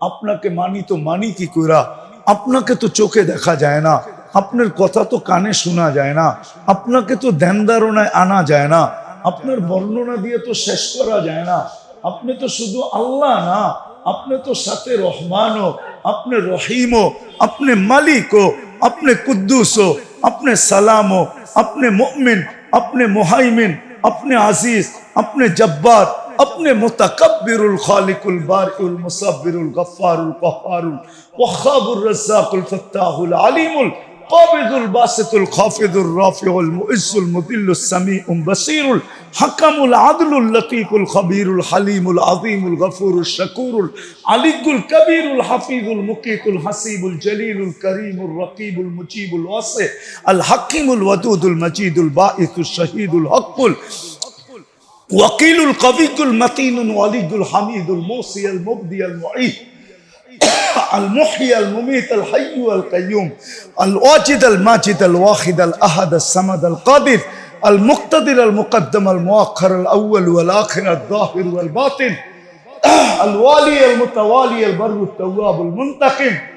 আপনাকে মানি তো মানি কি কইরা? আপনাকে তো চোখে দেখা যায় না। আপনার কথা তো কানে শোনা যায় না। আপনাকে তো ধ্যান ধারণায় আনা যায় না। আপনার বর্ণনা দিয়ে তো শেষ করা যায় না। আপনি তো শুধু আল্লাহ না, আপনি তো সাথে রহমানও, আপনি রহিমও, আপনি মালিকও, আপনি কুদ্দুসও, আপনি সালামও, আপনি মুমিন, আপনি মুহাইমিন, আপনি আজিজ, আপনি জব্বার আপনি মোতাকব্বিরুল খালিকুল বারিউল মুসাব্বিরুল গফফারুল কফারুল ওয়াহাবুর রাজ্জাকুল ফাত্তাহুল আলিমুল القابض الباسط الخافض الرافع المؤس المذل السميع البصير الحكم العدل اللطيف الخبير الحليم العظيم الغفور الشكور العلي الكبير الحفيظ المقيت الحسيب الجليل الكريم الرقيب المجيب الواسع الحكيم الودود المجيد الباعث الشهيد الحق وكيل القوي المتين الولي الحميد الموصي المبدي المعيد. المحيي المميت الحي القيوم الواجد الماجد الواحد الأحد الصمد القادر. المقتدر المقدم المؤخر الأول والآخر الظاهر والباطن. الوالي المتوالي البر التواب المنتقم.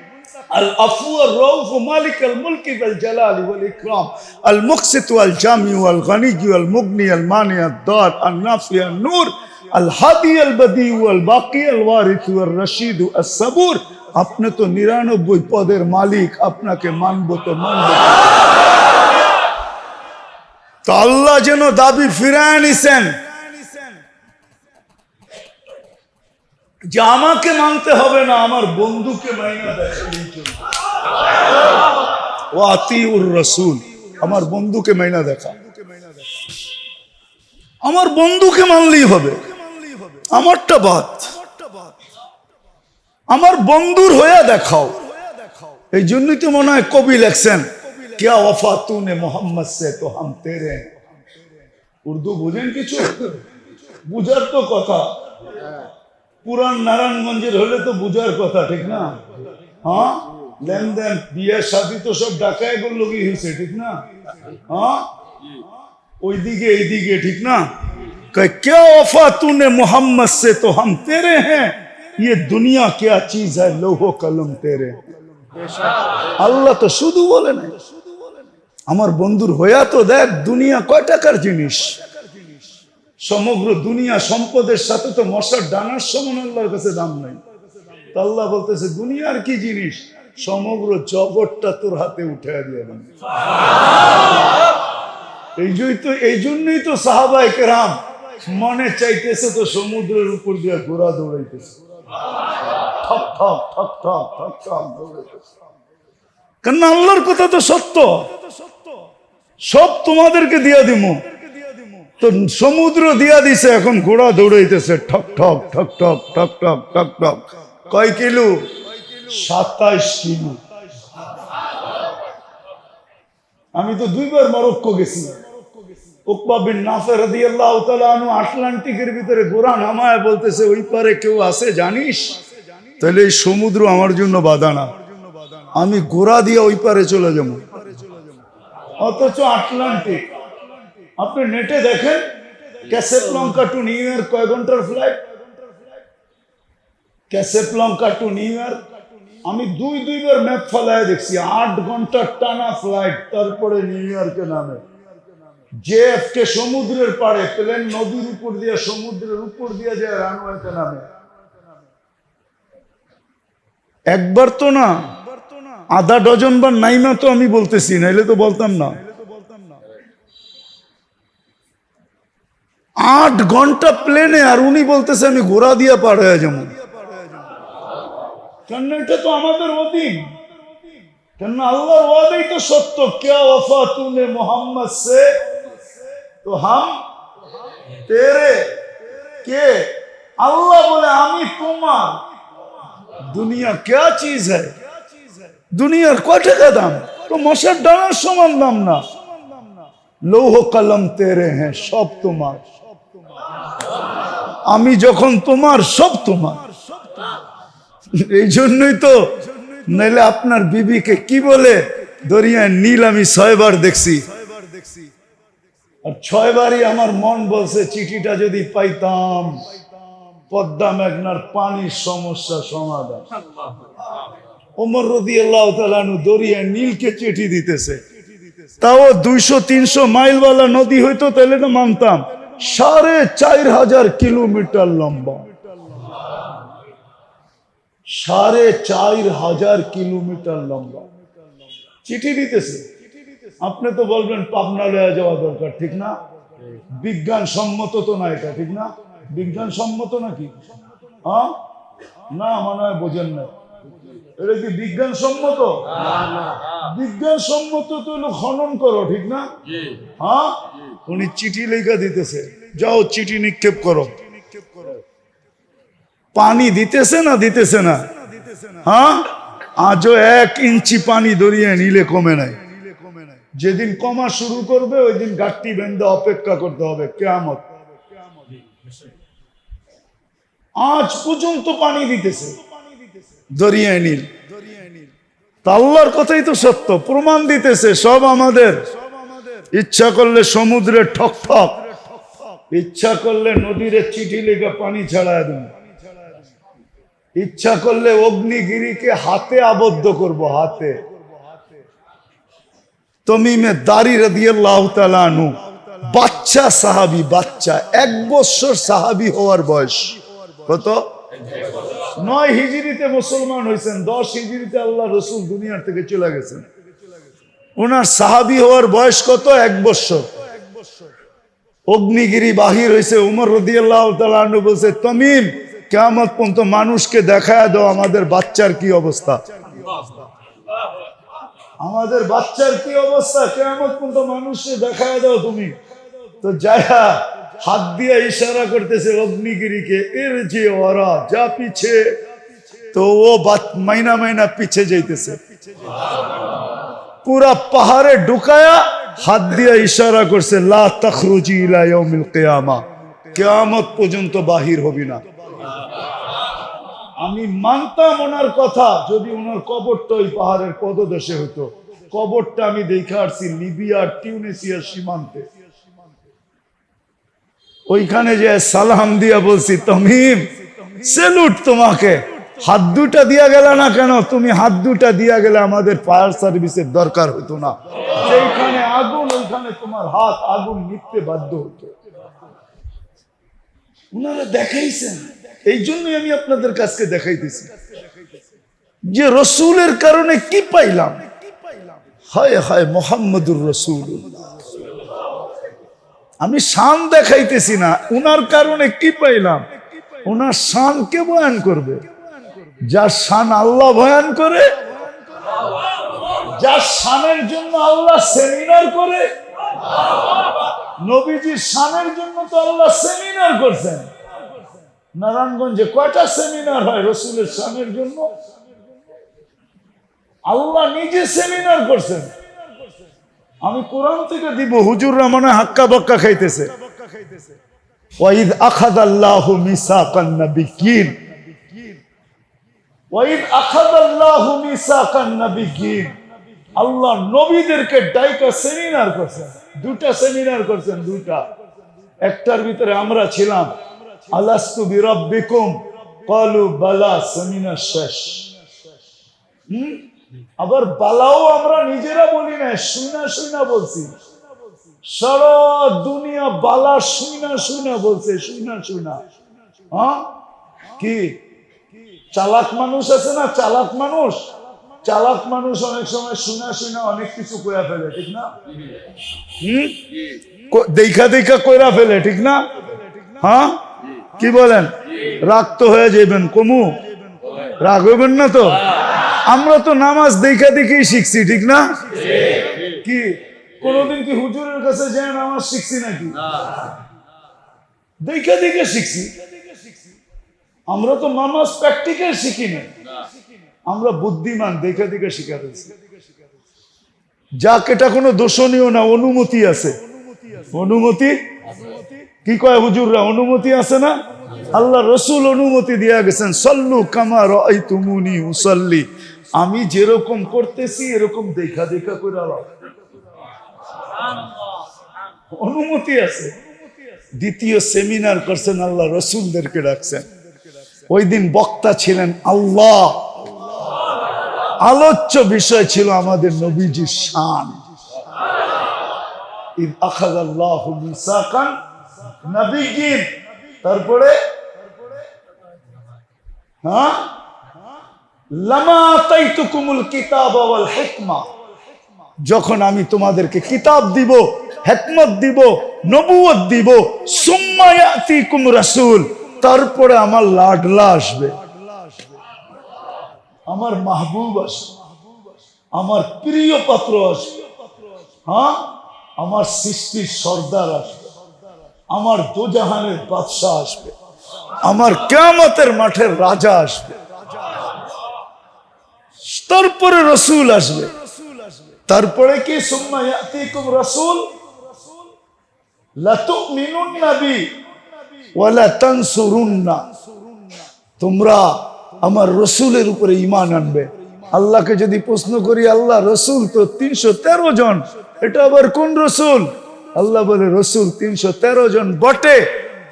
العفو الرؤوف مالك الملك ذا الجلال والإكرام المقسط والجامع والغني والمغني المانع الضار النافع النور الهادي البديع والباقي الوارث والرشيد الصبور আপনি তো নিরানব্বই পদের মালিক আপনাকে মানব তো মানব তো আল্লাহ যেন দাবি ফিরায় নিছেন যে আমাকে মানতে হবে না, আমার বন্ধুকে মাইনা ও রসুল, আমার বন্ধুকে মাইনা দেখা। আমার বন্ধুকে মানলেই হবে। আমারটা বাদ। আমার বন্ধুর হয়ে দেখাও। এই জন্যই তো মনে হয় কবি লেখছেন, কেয়া ওফা তুনে মোহাম্মদ সে তো হাম তেরে উর্দু বুঝেন কিছু? বুঝার তো কথা। পুরান নারায়ণগঞ্জের হলে তো বুঝার কথা ঠিক না হ্যাঁ লেনদেন বিয়ের সাথী তো সব ডাকায় করলো কি হয়েছে ঠিক না হ্যাঁ ওইদিকে এইদিকে ঠিক না कहे, क्या वफा तूने मोहम्मद से तो हम तेरे हैं ये दुनिया क्या चीज है लोहो कलम तेरे আল্লাহ তো শুধু বলে না আমার বন্ধুর হইয়া তো দেখ দুনিয়া কয় টাকার জিনিস সমগ্র দুনিয়া সম্পদের সাথে তো মশার ডানার সমান আল্লাহর কাছে দাম নাই। তো বলতেছে, দুনিয়ার কি জিনিস? সমগ্র জগৎটা তোর হাতে উঠে দিয়ে এই জন্যই তো এই জন্যই তো সাহাবাই কেরাম মনে চাইতেছে তো সমুদ্রের উপর দিয়ে ঘোরা দৌড়াইতেছে। কেন আল্লাহর কথা তো সত্য। সব তোমাদেরকে দিয়া দিমু। তো সমুদ্র দিয়া দিছে, এখন ঘোড়া দৌড়াইতেছে, ঠক ঠক ঠক ঠক ঠক ঠক ঠক ঠক। কয় কিলো? সাতাইশ কিলো। আমি তো দুইবার মরক্কো গেছি। উকবা বিন নাফের রাদিয়াল্লাহু তাআলা আনহু আটলান্টিকের ভিতরে ঘোড়া নামায় বলতেছে, ওই পারে কেউ আছে জানিস? তাহলে এই সমুদ্র আমার জন্য বাধা না। আমি ঘোড়া দিয়ে ওই পারে চলে যাব। অথচ আটলান্টিক। আপনি নেটে দেখেন ক্যাসেপ্লঙ্কা টু নিউ ইয়র্ক কয় ঘণ্টার flight Casablanca to New York আমি দুই দুইবার ম্যাপ ফলায় দেখছি, আট ঘণ্টার টানা ফ্লাইট তারপরে নিউ ইয়র্কে নামে। যে জেএফকে সমুদ্রের পাড়ে, প্লেন নদীর উপর দিয়ে, সমুদ্রের উপর দিয়ে যায় রানওয়েতে নামে। একবার তো না, আধা ডজন বা নাইমা তো আমি বলতেছি, নাইলে তো বলতাম না। আট ঘণ্টা প্লেনে আর উনি বলতেছে, আমি ঘোড়া দিয়ে পার হয়ে যাব। তো আমাদের অধীন কেন আল্লাহর ওয়াদাই তো সত্য কে ওফা তুনে মোহাম্মদ সে? তো হাম, তেরে, কে? আল্লাহ বলে, আমি তোমার। দুনিয়া কে চিজ হ্যাঁ দুনিয়ার ক টাকা দাম? তো মশার ডানার সমান দাম না। লৌহ কলম তেরে হ্যাঁ সব তোমার। আমি যখন তোমার, সব তোমার। এই জন্যই তো নাইলে আপনার বিবিকে কি বলে? দরিয়ায় নীল আমি ছয়বার দেখছি। আর ছয়বারই আমার মন বলছে, চিঠিটা যদি পাইতাম, পদ্মা মেঘনার পানির সমস্যা সমাধান। ওমর রদি আল্লাহ তালানু দরিয়া নীলকে চিঠি দিতেছে। তাও দুইশো, তিনশো মাইলওয়ালা নদী হইতো তাহলে তো মানতাম। সাড়ে চার হাজার কিলোমিটার লম্বা। সাড়ে চার হাজার কিলোমিটার লম্বা। চিঠি দিতেছে। আপনি তো বলবেন পাবনা লয়া যাওয়া দরকার ঠিক না? বিজ্ঞান সম্মত তো না এটা ঠিক না? বিজ্ঞান সম্মত নাকি? হ্যাঁ? না মনে হয় বোঝেন না এটা কি বিজ্ঞান সম্মত বিজ্ঞান সম্মত তো হলো খনন করো ঠিক না? হ্যাঁ? উনি চিঠি লেখা দিতেছে। যাও চিঠি নিক্ষেপ করো। পানি দিতেছে না দিতেছে না? হ্যাঁ? আজও এক ইঞ্চি পানি দরিয়ে নিলে কমে নাই। যেদিন কমা শুরু করবে, ওই দিন গাঠটি বেঁধে অপেক্ষা করতে হবে, কেয়ামত। আজ পর্যন্ত পানি দিতেছে। দরিয়ায় নীল। আল্লাহর কথাই তো সত্য। প্রমাণ দিতেছে, সব আমাদের। ইচ্ছা করলে সমুদ্রে ঠক ঠক, ইচ্ছা করলে নদীরে চিঠি লেগে পানি ছাড়ায় দেন ইচ্ছা করলে অগ্নিগিরিকে হাতে আবদ্ধ করব, হাতে। তমিমে দাড়ি রাদিয়াল্লাহ তাআলা বাচ্চা সাহাবি, বাচ্চা, এক বছর সাহাবি হওয়ার বয়স। কত? নয় হিজরিতে মুসলমান হয়েছেন দশ হিজরিতে আল্লাহ রসুল দুনিয়ার থেকে চলে গেছেন। ওনার সাহাবি হওয়ার বয়স কত? এক বছর। অগ্নিগিরি বাহির হয়েছে। উমর রদিয়াল্লাহ বলছে, তমিম কেমন পর্যন্ত মানুষকে দেখায় দাও আমাদের বাচ্চার কি অবস্থা। আমাদের বাচ্চার কি অবস্থা? কেমন পর্যন্ত মানুষকে দেখায় দাও তুমি। তো যায়া হাত দিয়ে ইশারা করতেছে অগ্নিগিরিকে, এর যে ওরা যা পিছে, তো ও মাইনা মাইনা পিছে যাইতেছে। পুরা পাহাড়ে ঢুকায়া হাত দিয়ে ইশারা করছে, লা তখরুজি ইলা ইয়াউমিল কিয়ামা। পর্যন্ত বাহির হবি না। আমি মানতাম ওনার কথা, যদি ওনার কবরটা ওই পাহাড়ের পদদেশে হতো কবরটা আমি দেখে আসছি লিবিয়ার টিউনিসিয়ার সীমান্তে। ওইখানে যে সালাম দিয়া বলছি, তমিম, সেলুট তোমাকে। হাত দুটা দিয়া গেল না কেন? তুমি হাত দুটা দিয়া গেলে আমাদের ফায়ার সার্ভিসের দরকার হতো না। যেখানে আগুন, ওইখানে তোমার হাত আগুন নিতে বাধ্য হতো ওনারা দেখাইছেন। এই জন্যই আমি আপনাদের কাছকে দেখাইতেছি। যে রসুলের কারণে কি পাইলাম? হায় হায় মোহাম্মদুর রসুল আমি শান দেখাইতেছি না। উনার কারণে কি পাইলাম? ওনার শান কে বয়ান করবে। যার শান আল্লাহ বয়ান করে, যার শানের জন্য আল্লাহ সেমিনার করে, নবীজির শানের জন্য তো আল্লাহ সেমিনার করছেন। নারায়ণগঞ্জে কয়টা সেমিনার হয় রসুলের শানের জন্য? আল্লাহ নিজে সেমিনার করছেন। আমি কোরআন থেকে দিব, হুজুররা মনে হয় হাক্কা বাক্কা খাইতেছে। ওয়াইদ আখাদ আল্লাহু মিসাকান নাবিয়িন ওয়াইদ আখাদ আল্লাহু মিসাকান নাবিয়িন আল্লাহ নবীদেরকে ডাইকা সেমিনার করছেন। দুটা সেমিনার করছেন দুটা একটার ভিতরে আমরা ছিলাম, আলাস্তু বিরাব্বিকুম? ক্বালু বালা সেমিনার শেষ? আবার বালাও আমরা নিজেরা বলি না শুনা শুনা বলছি। সারা দুনিয়া বালা শুনা শুনা বলছে শুনা শুনা হ্যাঁ? কি? চালাক মানুষ আছে না? চালাক মানুষ? চালাক মানুষ অনেক সময় শুনা শুনা অনেক কিছু কইরা ফেলে ঠিক না? হুম? দেখা দেখা কইরা ফেলে ঠিক না? হ্যাঁ? কি বলেন? রাগ তো হয়ে যাবেন কমু। রাগ হইবেন না তো? আমরা তো নামাজ দেখা দেখেই শিখছি ঠিক না? কি? কোনদিন কি হুজুরের কাছে যায় নামাজ শিখছি নাকি? দেখা দেখে শিখছি। আমরা তো নামাজ প্র্যাকটিক্যাল শিখি না। আমরা বুদ্ধিমান দেখে দেখে শিখা ফেলছি। যাক এটা কোনো দোষণীয় না অনুমতি আছে। অনুমতি? কি কয় হুজুররা অনুমতি আছে না? আল্লাহ রসুল অনুমতি দিয়া গেছেন সল্লু কামার তুমুনি উসল্লি। আমি যেরকম করতেছি এরকম দেখা দেখা করে অনুমতি আছে। দ্বিতীয় সেমিনার করছেন আল্লাহ রসুলদেরকে ডাকছেন। ওই দিন বক্তা ছিলেন আল্লাহ। আলোচ্য বিষয় ছিল আমাদের নবীজির শান। তারপরে? হ্যাঁ? যখন আমি তোমাদেরকে কিতাব দিব, হেকমত দিব নবুয়ত দিব, সুম্মা ইয়াতিকুম রাসূল তারপরে আমার লাডলা আসবে। আমার মাহবুব আসবে। আমার প্রিয় পাত্র আসবে। হ্যাঁ? আমার সৃষ্টির সর্দার আসবে। আমার দোজাহানের বাদশাহ আসবে। আমার কেয়ামতের মাঠের রাজা আসবে। তারপরে রসুল আসবে। তারপরে কি? সুম্মা রাসূল। লাতুমিনুন্না বি ওয়ালা তোমরা আমার রসুলের উপরে ইমান আনবে। আল্লাহকে যদি প্রশ্ন করি, আল্লাহ রসুল তো তিনশো তেরো জন, এটা আবার কোন রসুল? আল্লাহ বলে, রসুল তিনশো তেরো জন বটে,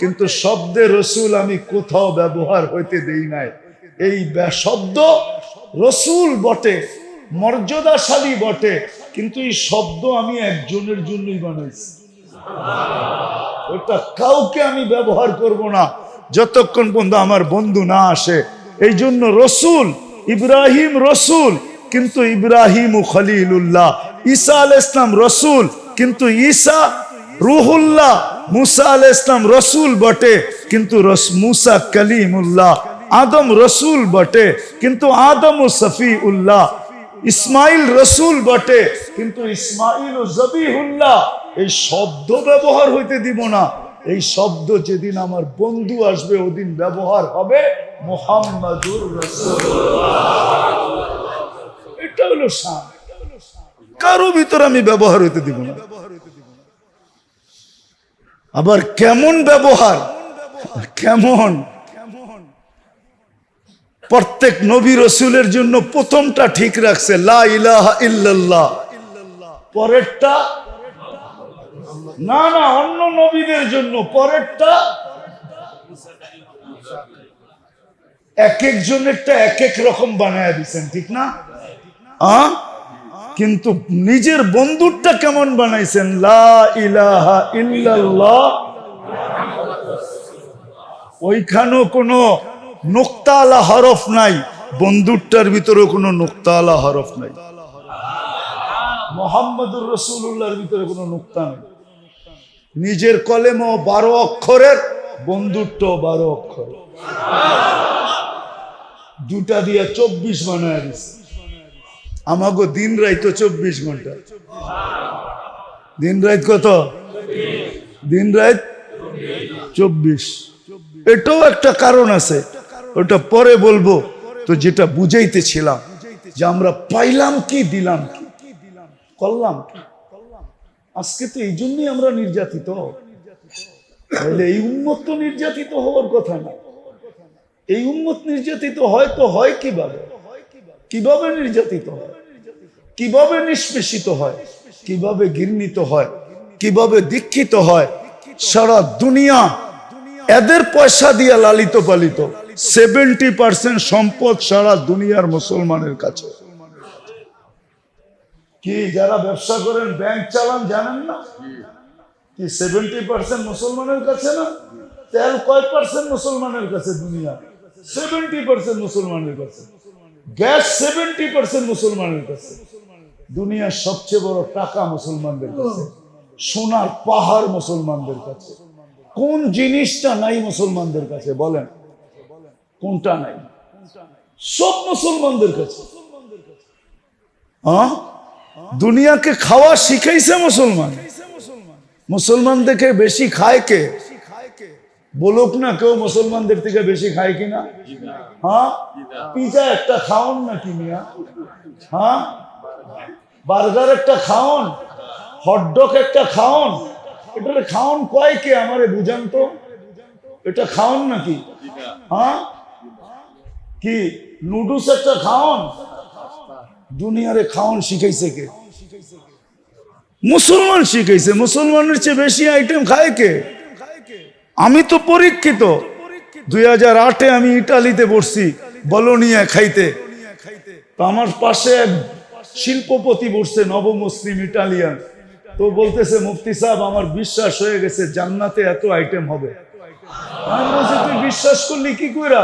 কিন্তু শব্দে রসুল আমি কোথাও ব্যবহার হইতে দেই নাই। এই শব্দ রসুল বটে, মর্যাদাশালী বটে, কিন্তু এই শব্দ আমি একজনের জন্যই বানাইছি। ওটা কাউকে আমি ব্যবহার করব না। যতক্ষণ পর্যন্ত আমার বন্ধু না আসে। এই জন্য রসুল, ইব্রাহিম রসুল, কিন্তু ইব্রাহিম খলিলুল্লাহ। ঈসা আল ইসলাম রসুল, কিন্তু ঈসা রুহুল্লাহ। মুসা আল ইসলাম রসুল বটে, কিন্তু মুসা কলিমুল্লাহ। আদম রসুল বটে, কিন্তু আদম ও সফি উল্লাহ ইসমাইল রসুল বটে, কিন্তু ইসমাইল ও জবিহুল্লাহ এই শব্দ ব্যবহার হইতে দিব না। এই শব্দ যেদিন আমার বন্ধু আসবে, ওদিন ব্যবহার হবে মোহাম্মদুর এটা হলো শান। কারও ভিতর আমি ব্যবহার হইতে দিব না। আবার কেমন ব্যবহার? কেমন? প্রত্যেক নবী রসুলের জন্য প্রথমটা ঠিক রাখছে, লা ইলাহা ইল্লাল্লাহ। পরেরটা, না না, অন্য নবীদের জন্য পরেরটা। এক একজনেরটা এক এক রকম বানায় দিচ্ছেন ঠিক না? আ? কিন্তু নিজের বন্ধুরটা কেমন বানাইছেন? লা ইলাহা ইল্লাল্লাহ। ওইখানেও কোনো নোক্তালা হরফ নাই। বন্ধুরটার ভিতরে কোনো নোক্তালা হরফ নাই। মোহাম্মদুর রসুল্লাহর ভিতরে কোনো নোক্তা নেই। নিজের কলেমও বারো অক্ষরের, বন্ধুরটাও বারো অক্ষর দুটা দিয়ে চব্বিশ বানায় দিছে আমাগো দিন রাইতো চব্বিশ ঘণ্টা। দিন রাত কত? দিন রাত চব্বিশ। এটাও একটা কারণ আছে। ওটা পরে বলব। তো যেটা বুঝাইতেছিলাম যে আমরা পাইলাম কি, দিলাম কি? করলাম আজকে তো এই জন্যই আমরা নির্যাতিত। এই উন্মত তো নির্যাতিত হওয়ার কথা না। এই উন্মত নির্যাতিত হয় তো হয় কীভাবে? কীভাবে নির্যাতিত হয়? কীভাবে নিষ্পেষিত হয়? কীভাবে ঘৃণিত হয়? কীভাবে দীক্ষিত হয়? সারা দুনিয়া এদের পয়সা দিয়ে লালিত পালিত। সেভেন্টি পার্সেন্ট সম্পদ সারা দুনিয়ার মুসলমানের কাছে। কি, যারা ব্যবসা করেন, ব্যাংক চালান, জানেন না? কি, সেভেন্টি পার্সেন্ট মুসলমানের কাছে না? তেল কয় পার্সেন্ট মুসলমানের কাছে দুনিয়া? সেভেন্টি পার্সেন্ট মুসলমানের কাছে। গ্যাস সেভেন্টি পার্সেন্ট মুসলমানের কাছে। দুনিয়ার সবচেয়ে বড় টাকা মুসলমানদের কাছে। সোনার পাহাড় মুসলমানদের কাছে। কোন জিনিসটা নাই মুসলমানদের কাছে, বলেন। কোনটা নাই? সব মুসলমানদের কাছে। দুনিয়াকে খাওয়া শিখাইছে মুসলমান। মুসলমান থেকে বেশি খায় কে? বলুক না কেউ মুসলমানদের থেকে বেশি খায় কিনা? হ্যাঁ? পিজা একটা খাওন নাকি মিয়া? হ্যাঁ? বার্গার একটা খাওন? হটডগ একটা খাওন? এটা খাওন কয় কে আমারে বুঝান তো? এটা খাওন নাকি? হ্যাঁ? কি? নুডলস একটা খাওন? দুনিয়ারে খাওন শিখাইছে কে? মুসলমান শিখাইছে। মুসলমানের চেয়ে বেশি আইটেম খায় কে? আমি তো পরীক্ষিত। দুই হাজার আটে আমি ইটালিতে বসছি বলনিয়া খাইতে। আমার পাশে এক শিল্পপতি বসছে, নবমুসলিম ইটালিয়ান। তো বলতেছে, মুফতি সাহেব, আমার বিশ্বাস হয়ে গেছে, জান্নাতে এত আইটেম হবে। আমি বলছি, তুই বিশ্বাস করলি কি কইরা?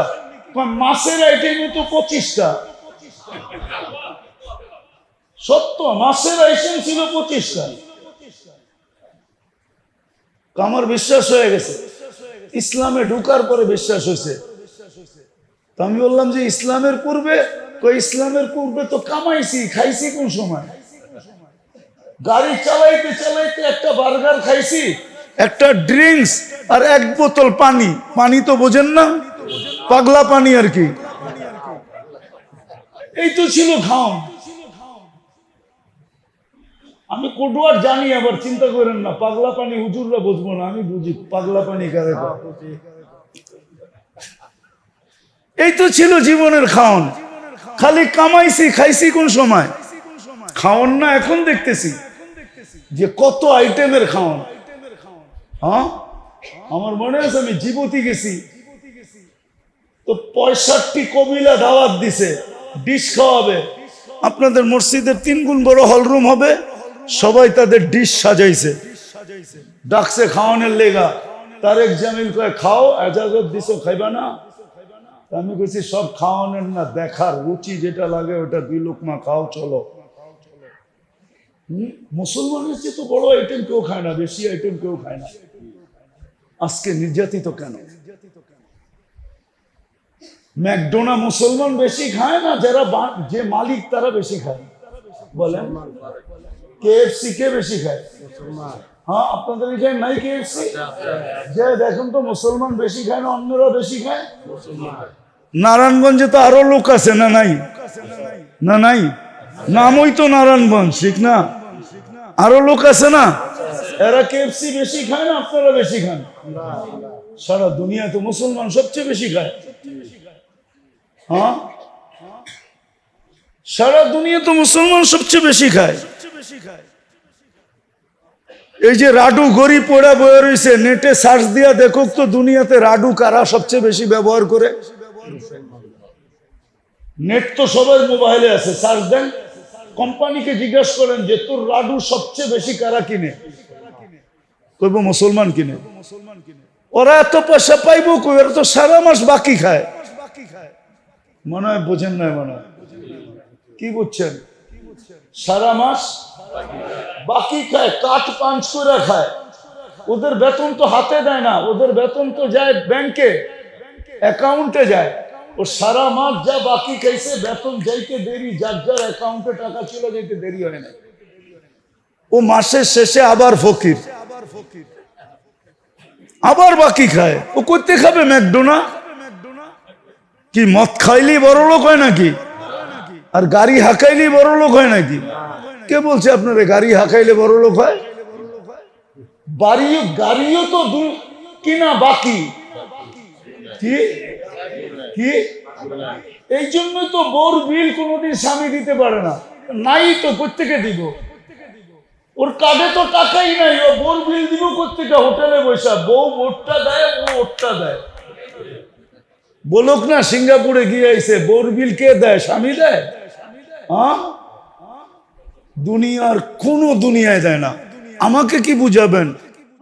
মাছের আইটেমে তো পঁচিশটা। সত্য, মাছের আইটেম ছিল পঁচিশটা। আমার বিশ্বাস হয়ে গেছে। ইসলামে ঢুকার পরে বিশ্বাস হয়েছে। তো আমি বললাম যে, ইসলামের পূর্বে ইসলামের পূর্বে তো কামাইছি, খাইছি কোন সময়? গাড়ি চালাইতে চালাইতে একটা বার্গার খাইছি, একটা ড্রিঙ্কস আর এক বোতল পানি। পানি তো বোঝেন না? পাগলা পানি আর কি। এই তো ছিল খাওন আমি কোটুয়ার জানি, আবার চিন্তা করেন না, পাগলা পানি হুজুররা বুঝব না, আমি বুঝি পাগলা পানি এই তো ছিল জীবনের খাওন। খালি কামাইছি, খাইছি কোন সময়? খাওন না, এখন দেখতেছি যে কত আইটেমের খাওন। হ্যাঁ? আমার মনে আছে আমি জীবতি গেছি। তো পঁয়ষট্টি কবিলা দাওয়াত দিছে, ডিশ খাওয়াবে। আপনাদের মসজিদের তিন গুণ বড় হলরুম হবে, সবাই তাদের ডিশ সাজাইছে। ডাকছে খাওয়ানোর লেগা। তারেক জামিল কয়, খাও, এজাজত দিছো, খাইবা না? আমি কইছি, সব খাওয়ানোর না, দেখার রুচি যেটা লাগে ওটা দুই লোকমা খাও, চলো? মুসলমানের চেয়ে তো বড় আইটেম কেউ খায় না, বেশি আইটেম কেউ খায় না। আজকে নির্যাতিত কেন? ম্যাকডোনা মুসলমান বেশি খায় না, যারা যে মালিক তারা বেশি খায়। বলেন। কেএফসি কে বেশি খায়? হ্যাঁ আপনাদের এখানে নাই কেএফসি যে দেখুন তো, মুসলমান বেশি খায় না, অন্যরা বেশি খায়? নারায়ণগঞ্জে তো আরও লোক আছে, না নাই? না নাই? নামই তো নারায়ণগঞ্জ, ঠিক না? আরও লোক আছে না? এরা কেএফসি বেশি খায় না, আপনারা বেশি খান? সারা দুনিয়া তো মুসলমান সবচেয়ে বেশি খায়। হ্যাঁ? সারা দুনিয়া তো মুসলমান সবচেয়ে বেশি খায়। এই যে রাডু গড়ি পড়া বয়ে রয়েছে নেটে সার্চ দিয়া দেখো তো দুনিয়াতে রাডু কারা সবচেয়ে বেশি ব্যবহার করে। নেট তো সবার মোবাইলে আছে, সার্চ দেন। কোম্পানিকে জিজ্ঞাসা করেন যে, তোর রাডু সবচেয়ে বেশি কারা কিনে? কইব, মুসলমান কিনে। ওরা এত পয়সা পাইব কই? ওরা তো সারা মাস বাকি খায়। মনে হয় বোঝেন না মনে হয়। কি বুঝছেন? সারা মাস বাকি খায়, কাঠ পাঞ্চ করে খায়। ওদের বেতন তো হাতে দেয় না, ওদের বেতন তো যায় ব্যাংকে, অ্যাকাউন্টে যায়। ও সারা মাস যা বাকি খাইছে, বেতন যাইতে দেরি, যার যার অ্যাকাউন্টে টাকা চলে যেতে দেরি হয় না। ও মাসের শেষে আবার ফকির। আবার বাকি খায়। ও করতে খাবে ম্যাকডোনা কি মদ খাইলি বড় লোক হয় নাকি? আর গাড়ি হাঁকাইলি বড় লোক হয় নাকি? কে বলছে আপনারা গাড়ি হাঁকাইলে বড় লোক হয়? বাড়িও গাড়িও তো কিনা বাকি। কি? কি? এই জন্য তো বোর বিল কোনোদিন স্বামী দিতে পারে না। নাই তো কোথেকে দিব? ওর কার্ডে তো টাকাই নাই, ও বোর বিল দিব কোথেকে হোটেলে বসা। বউ বোরটা দেয়, ও ওরটা দেয়। বলুক না সিঙ্গাপুরে গিয়ে আইছে বোরবিল কে দেয়? স্বামী দেয়? হ্যাঁ? দুনিয়ার কোনো দুনিয়ায় দেয় না। আমাকে কি বুঝাবেন?